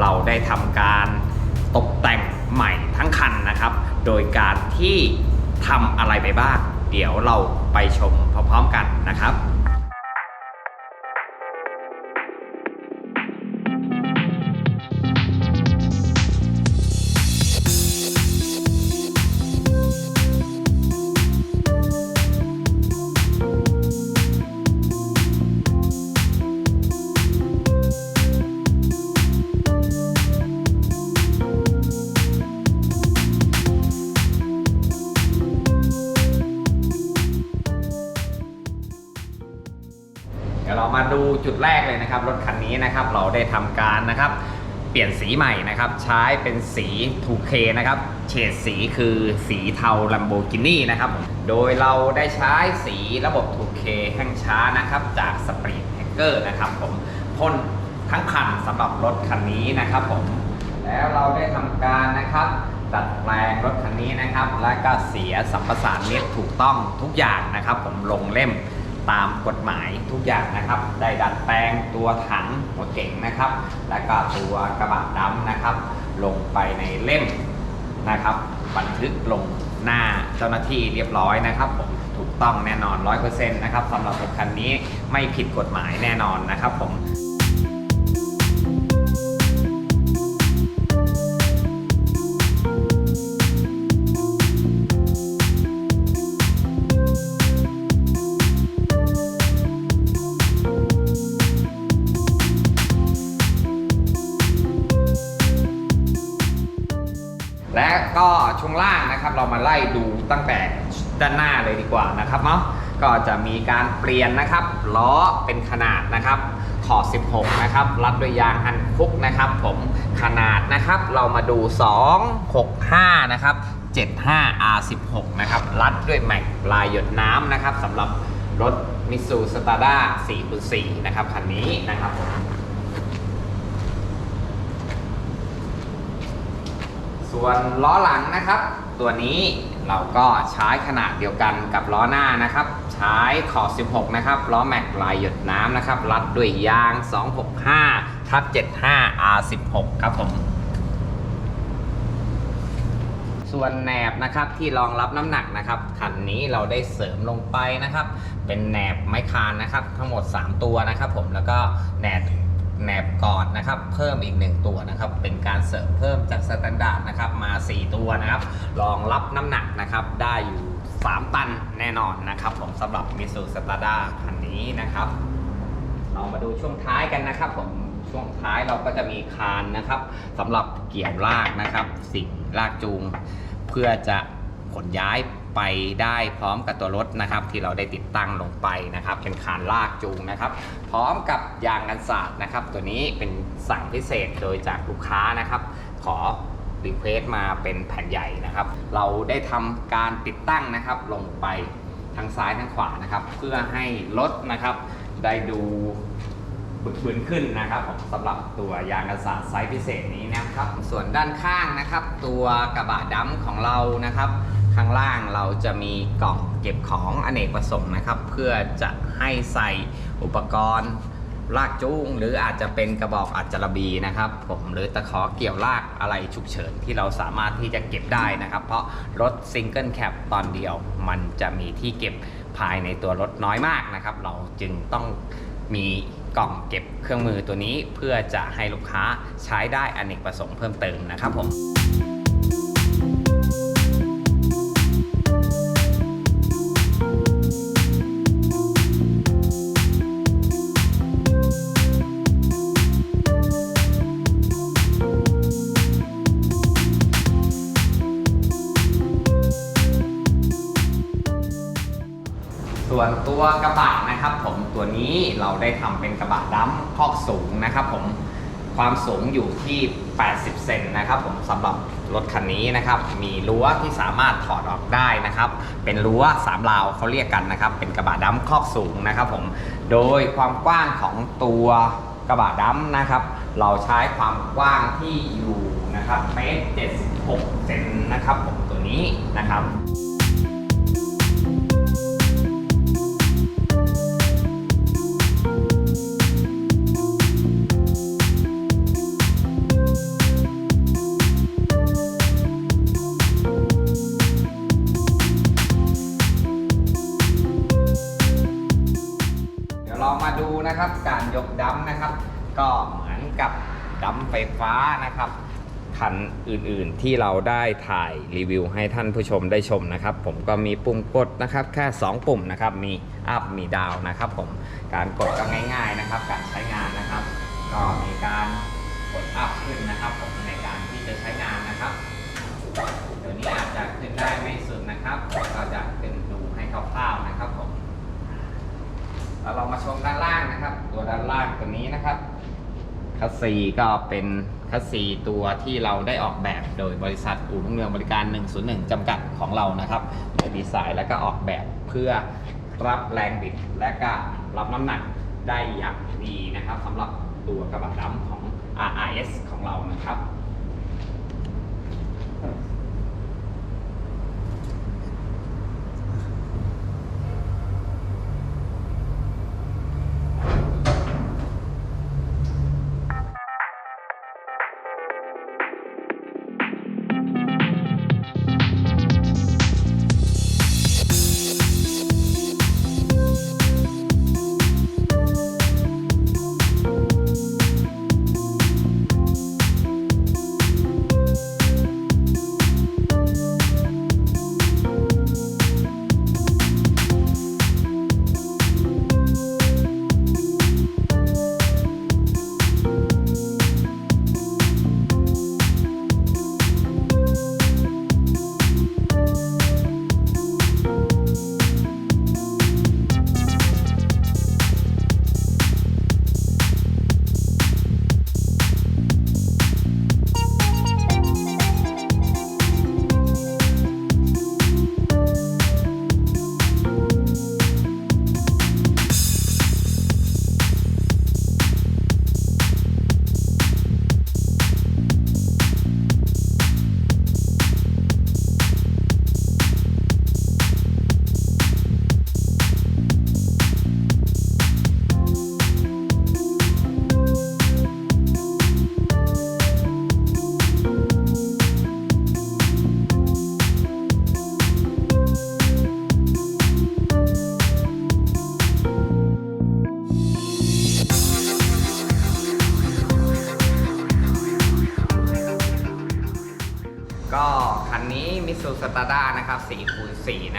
เราได้ทำการตกแต่งใหม่ทั้งคันนะครับ โดยการที่ทำอะไรไปบ้าง เดี๋ยวเราไปชมพร้อมๆกันนะครับ ดูจุดแรกเลยนะครับ รถคันนี้นะครับเราได้ทำการนะครับ เปลี่ยนสีใหม่นะครับ ใช้เป็นสี 2K นะครับ เฉดสีคือสีเทา Lamborghini นะครับ โดยเราได้ใช้สีระบบ 2K แห่งช้านะครับ จาก Speed Hacker นะครับผมพ่นทั้งคันสำหรับรถคันนี้นะครับผม แล้วเราได้ทำการนะครับดัดแปลงรถคันนี้นะครับ และก็เสียสัมประสานมิตรถูกต้องทุกอย่างนะครับ ผมลงเล่ม ตามกฎหมายทุกอย่างนะครับ ได้ดัดแปลงตัวถังหัวเก่งนะครับ และก็ตัวกระบะดำนะครับ ลงไปในเล่มนะครับ บันทึกลงหน้าเจ้าหน้าที่เรียบร้อยนะครับผมถูกต้องแน่นอน 100%นะครับสำหรับรถคันนี้ไม่ผิดกฎหมายแน่นอนนะครับผม ช่วงล่างนะครับ เรามาไล่ดูตั้งแต่ด้านหน้าเลยดีกว่านะครับเนาะก็จะมีการเปลี่ยนนะครับล้อเป็นขนาดนะครับขอบ16 นะครับรัดด้วยยางฮันคุกนะครับ ผมขนาดนะครับ เรามาดู 265 นะครับ 75 R16 นะครับ รัดด้วยแม็กลายหยดน้ำนะครับสำหรับรถมิสูสตาร์ด้า 4x4 นะครับ คันนี้นะครับผม ส่วนล้อหลังนะครับ ตัวนี้เราก็ใช้ขนาดเดียวกันกับล้อหน้านะครับ ใช้ขอบ 16 นะครับ ล้อแม็กลายหยดน้ำนะครับ รัดด้วยยาง 265ทับ75 R16 ครับผม ส่วนแหนบนะครับที่รองรับน้ำหนักนะครับ คันนี้เราได้เสริมลงไปนะครับ เป็นแหนบไม้คานนะครับ ทั้งหมด 3 ตัวนะครับผม แล้วก็แหนบ แหนบกอดนะครับ เพิ่มอีก 1 ตัวนะครับ เป็นการเสริมเพิ่มจากสแตนดาร์ดนะครับมา 4 ตัวนะครับรองรับน้ำหนักนะครับได้อยู่ 3 ตันแน่นอนนะครับ ผมสำหรับมิสูสตาร์ดาคันนี้นะครับ เรามาดูช่วงท้ายกันนะครับ ผมช่วงท้ายเราก็จะมีคานนะครับสำหรับเกี่ยวลากนะครับ สิ่งลากจูง เพื่อจะขนย้าย ไปได้พร้อมกับตัวรถนะครับ ที่เราได้ติดตั้งลงไปนะครับ เป็นคานลากจูงนะครับ พร้อมกับยางกันศาสตร์นะครับ ตัวนี้เป็นสั่งพิเศษโดยจากลูกค้านะครับ ขอรีเควสมาเป็นแผ่นใหญ่นะครับ เราได้ทำการติดตั้งนะครับ ลงไปทั้งซ้ายทั้งขวานะครับ เพื่อให้รถนะครับ ได้ดูบึกบึนขึ้นนะครับสำหรับตัวยางกันศาสตร์ไซส์พิเศษนี้นะครับ ส่วนด้านข้างนะครับ ตัวกระบะดำของเรานะครับ ข้างล่างเราจะมีกล่องเก็บของอเนกประสงค์นะครับ เพื่อจะให้ใส่อุปกรณ์ลากจูงหรืออาจจะเป็นกระบอกอัจจระบีนะครับ ผมหรือตะขอเกี่ยวลากอะไรฉุกเฉินที่เราสามารถที่จะเก็บได้นะครับ เพราะรถซิงเกิลแคปตอนเดียว มันจะมีที่เก็บภายในตัวรถน้อยมากนะครับ เราจึงต้องมีกล่องเก็บเครื่องมือตัวนี้เพื่อจะให้ลูกค้าใช้ได้อเนกประสงค์เพิ่มเติมนะครับผม ตัวกระบะนะครับ ผมตัวนี้เราได้ทำเป็นกระบะดัมคอกสูงนะครับผมความสูงอยู่ที่ 80 เซนนะครับผมสำหรับรถคันนี้นะครับ มีรั้วที่สามารถถอดออกได้นะครับ เป็นรั้วสามราวเขาเรียกกันนะครับ เป็นกระบะดัมคอกสูงนะครับผม โดยความกว้างของตัวกระบะดัมนะครับ เราใช้ความกว้างที่อยู่นะครับเมตร76เซนนะครับผมตัวนี้นะครับ คันอื่นๆ ที่เราได้ถ่ายรีวิวให้ท่านผู้ชมได้ชมนะครับ ผมก็มีปุ่มกดนะครับแค่ 2 ปุ่มนะครับ มีอัพมีดาวนะครับ ผมการกดก็ง่าย ๆนะครับ การใช้งานนะครับ ก็มีการกดอัพขึ้นนะครับ ผมในการที่จะใช้งานนะครับเดี๋ยวนี้อาจจะขึ้นได้ไม่สุดนะครับก็จะขึ้นดูให้คร่าวๆนะครับผมแล้วเรามาชมด้านล่างนะครับ ตัวด้านล่างตัวนี้นะครับ คัสซีก็เป็นคัสซีตัวที่เราได้ออกแบบโดยบริษัทอู่รุ่งเรืองบริการ 101 จำกัดของเรานะครับได้ดีไซน์และก็ออกแบบเพื่อรับแรงบิดและก็รับน้ำหนักได้อย่างดีนะครับสำหรับตัวกระบะดำของ RIS ของเรานะครับ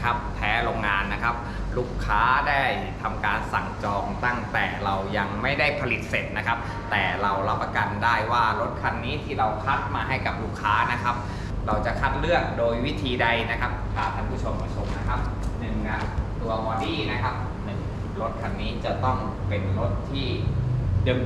นะครับ แท้โรงงานนะครับ ลูกค้าได้ทำการสั่งจองตั้งแต่เรายังไม่ได้ผลิตเสร็จนะครับ แต่เรารับประกันได้ว่ารถคันนี้ที่เราคัดมาให้กับลูกค้านะครับ เราจะคัดเลือกโดยวิธีใดนะครับพาท่านผู้ชมมาชมนะครับหนึ่งนะตัวบอดี้นะครับหนึ่งรถคันนี้จะต้องเป็นรถที่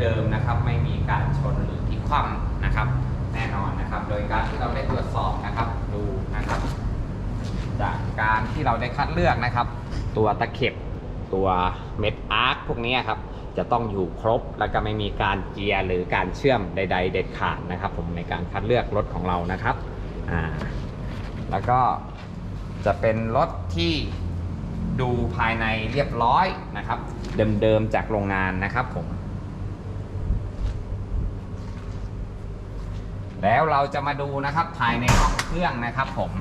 เดิมๆนะครับ ไม่มีการชนหรือพลิกคว่ำนะครับ แน่นอนนะครับ โดยการที่เราได้ตรวจสอบนะครับ ดูนะครับ จากการที่เราได้คัดเลือกนะครับ ตัวตะเข็บตัวเม็ดอาร์คพวกนี้ครับจะต้องอยู่ครบแล้วก็ไม่มีการเจียร์หรือการเชื่อมใด ๆ เด็ดขาดนะครับ ผมในการคัดเลือกรถของเรานะครับอ่าแล้วก็จะเป็นรถที่ดูภายในเรียบร้อยนะครับ เดิมๆจากโรงงานนะครับผม แล้วเราจะมาดูนะครับภายในห้องเครื่องนะครับผม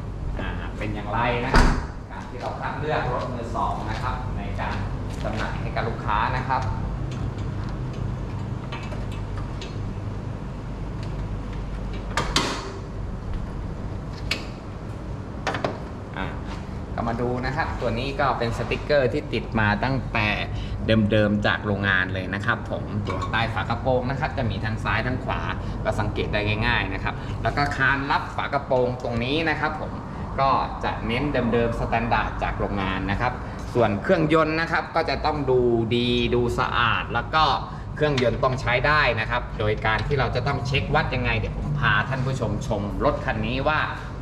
เป็นอย่างไรนะครับการที่เราคัดเลือกรถมือสองนะครับ ในการจำหน่ายให้กับลูกค้านะครับอะก็มาดูนะครับ ตัวนี้ก็เป็นสติกเกอร์ที่ติดมาตั้งแต่เดิมๆจากโรงงานเลยนะครับ ผมตัวใต้ฝากระโปรงนะครับ จะมีทั้งซ้ายทั้งขวาก็สังเกตได้ง่าย ๆนะครับ แล้วก็คานรับฝากระโปรงตรงนี้นะครับ ผม ก็จะเน้นเดิมๆสแตนดาร์ดจากโรงงานนะครับ ส่วนเครื่องยนต์นะครับก็จะต้องดูดีดูสะอาด แล้วก็เครื่องยนต์ต้องใช้ได้นะครับ โดยการที่เราจะต้องเช็ควัดยังไงเดี๋ยวผมพาท่านผู้ชมชมรถคันนี้ว่า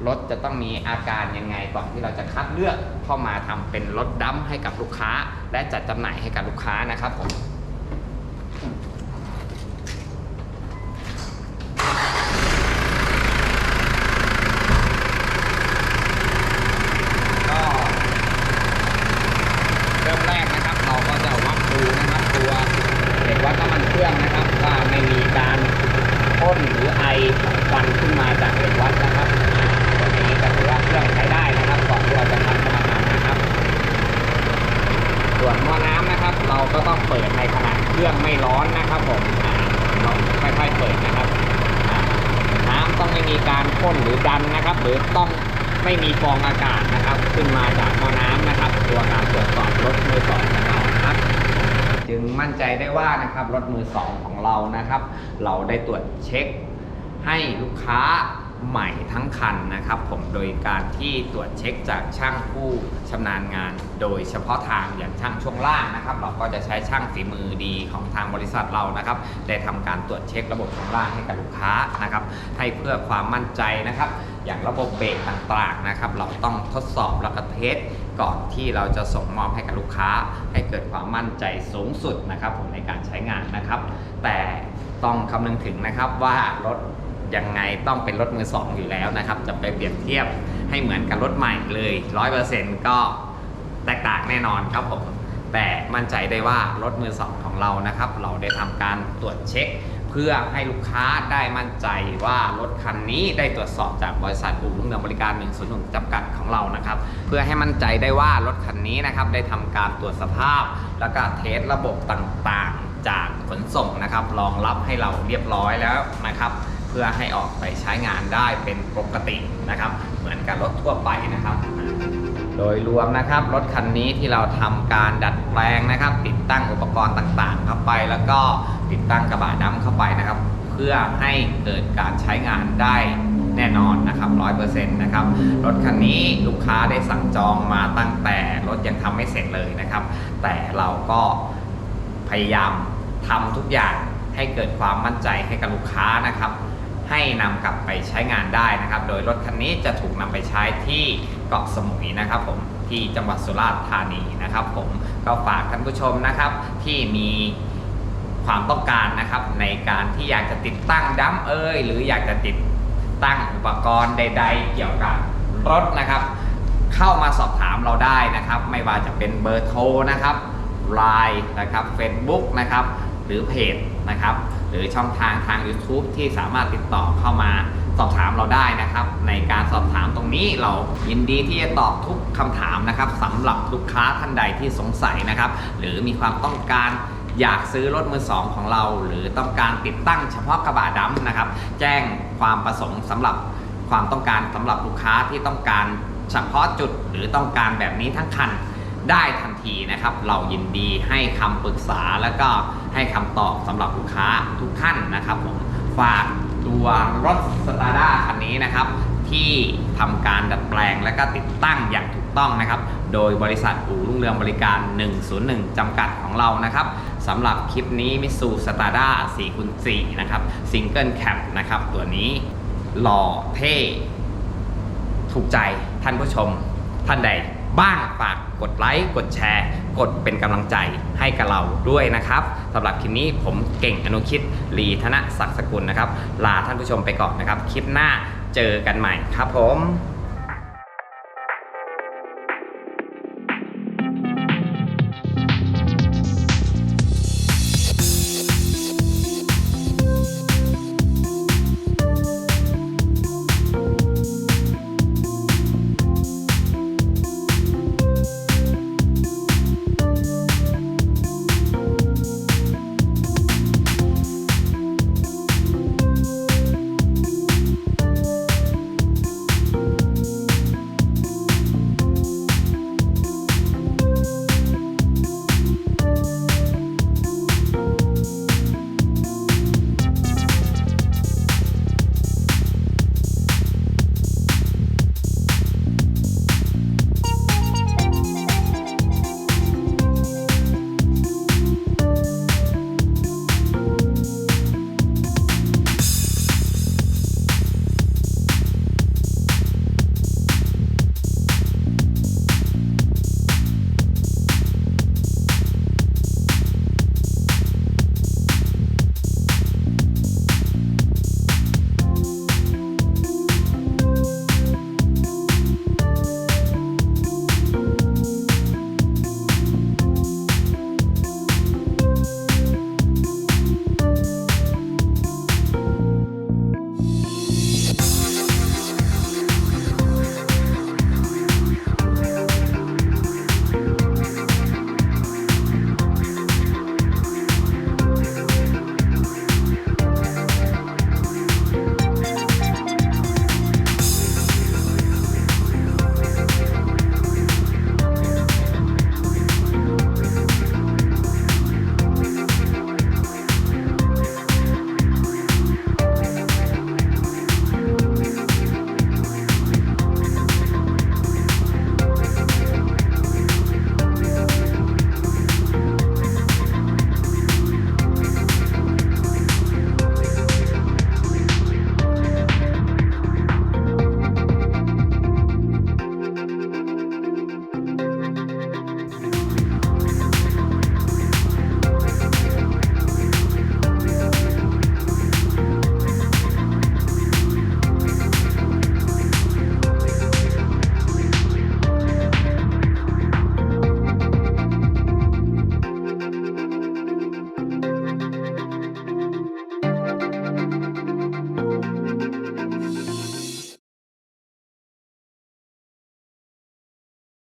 รถจะต้องมีอาการยังไงก่อนที่เราจะคัดเลือกเข้ามาทำเป็นรถดั้มให้กับลูกค้า และจัดจำหน่ายให้กับลูกค้านะครับผม พ่นหรือดันนะครับ หรือต้อง ไม่มีฟองอากาศนะครับ ขึ้นมาจากท่อน้ำนะครับตัวการตรวจสอบรถมือสองของเรานะครับ จึงมั่นใจได้ว่านะครับรถมือสองของเรานะครับ เราได้ตรวจเช็คให้ลูกค้า ใหม่ทั้งคันนะครับผมโดยการที่ตรวจเช็คจากช่างผู้ชำนาญงาน โดยเฉพาะทางอย่างช่างช่วงล่างนะครับ เราก็จะใช้ช่างฝีมือดีของทางบริษัทเรานะครับได้ทำการตรวจเช็คระบบช่วงล่างให้กับลูกค้านะครับ ให้เพื่อความมั่นใจนะครับ อย่างระบบเบรกต่างๆนะครับ เราต้องทดสอบแล้วก็เทสก่อนที่เราจะส่งมอบให้กับลูกค้า ให้เกิดความมั่นใจสูงสุดนะครับผมในการใช้งานนะครับ แต่ต้องคำนึงถึงนะครับว่ารถ ยังไงต้องเป็นรถมือสองอยู่แล้วนะครับ จะไปเปรียบเทียบให้เหมือนกับรถใหม่เลยร้อยเปอร์เซ็นต์ก็แตกต่างแน่นอนครับผมแต่มั่นใจได้ว่ารถมือสองของเรานะครับ เราได้ทำการตรวจเช็ค เพื่อให้ลูกค้าได้มั่นใจว่ารถคันนี้ได้ตรวจสอบจากบริษัทอู่รุ่งเรืองบริการ 101จำกัดของเรานะครับ เพื่อให้มั่นใจได้ว่ารถคันนี้นะครับได้ทำการตรวจสภาพ แล้วก็เทสระบบต่างๆ จากขนส่งนะครับรองรับให้เราเรียบร้อยแล้วนะครับ เพื่อให้ออกไปใช้งานได้เป็นปกตินะครับ เหมือนกับรถทั่วไปนะครับ โดยรวมนะครับรถคันนี้ที่เราทำการดัดแปลงนะครับ ติดตั้งอุปกรณ์ต่างๆ เข้าไป แล้วก็ติดตั้งกระบะดำเข้าไปนะครับ เพื่อให้เกิดการใช้งานได้แน่นอนนะครับ100%นะครับ รถคันนี้ลูกค้าได้สั่งจองมาตั้งแต่รถยังทำไม่เสร็จเลยนะครับ แต่เราก็พยายามทำทุกอย่างให้เกิดความมั่นใจให้กับลูกค้านะครับ ให้นำกลับไปใช้งานได้นะครับ โดยรถคันนี้จะถูกนำไปใช้ที่เกาะสมุยนะครับผมที่จังหวัดสุราษฎร์ธานีนะครับ ผมก็ฝากท่านผู้ชมนะครับที่มีความต้องการนะครับ ในการที่อยากจะติดตั้งดัมเอ้ยหรืออยากจะติดตั้งอุปกรณ์ใด ๆ เกี่ยวกับรถนะครับ เข้ามาสอบถามเราได้นะครับ ไม่ว่าจะเป็นเบอร์โทรนะครับไลน์นะครับ Facebook นะครับ หรือเพจนะครับ หรือช่องทางทาง YouTube ที่สามารถติดต่อเข้ามาสอบถามเราได้นะครับ ในการสอบถามตรงนี้เรายินดีที่จะตอบทุกคำถามนะครับสำหรับลูกค้าท่านใดที่สงสัยนะครับ หรือมีความต้องการอยากซื้อรถมือสองของเรา หรือต้องการติดตั้งเฉพาะกระบะดำนะครับ แจ้งความประสงค์สำหรับความต้องการสำหรับลูกค้าที่ต้องการเฉพาะจุดหรือต้องการแบบนี้ทั้งคันได้ทันทีนะครับ เรายินดีให้คำปรึกษาแล้วก็ ให้คำตอบสำหรับลูกค้าทุกท่านนะครับผมฝากตัวรถสตาร์ด้าคันนี้นะครับ ที่ทำการดัดแปลงและก็ติดตั้งอย่างถูกต้องนะครับ โดยบริษัทอู่รุ่งเรืองบริการ 101 จำกัดของเรานะครับสำหรับคลิปนี้มิสูสตาร์ด้า4คูณ4นะครับซิงเกิลแคปนะครับตัวนี้หล่อเท่ ถูกใจท่านผู้ชมท่านใดบ้างฝากกดไลค์ กดแชร์ กดเป็นกำลังใจให้กับเราด้วยนะครับสำหรับคลิปนี้ผมเก่งอนุคิดลีธนศักดิ์สกุลนะครับ ลาท่านผู้ชมไปก่อนนะครับ คลิปหน้าเจอกันใหม่ครับผม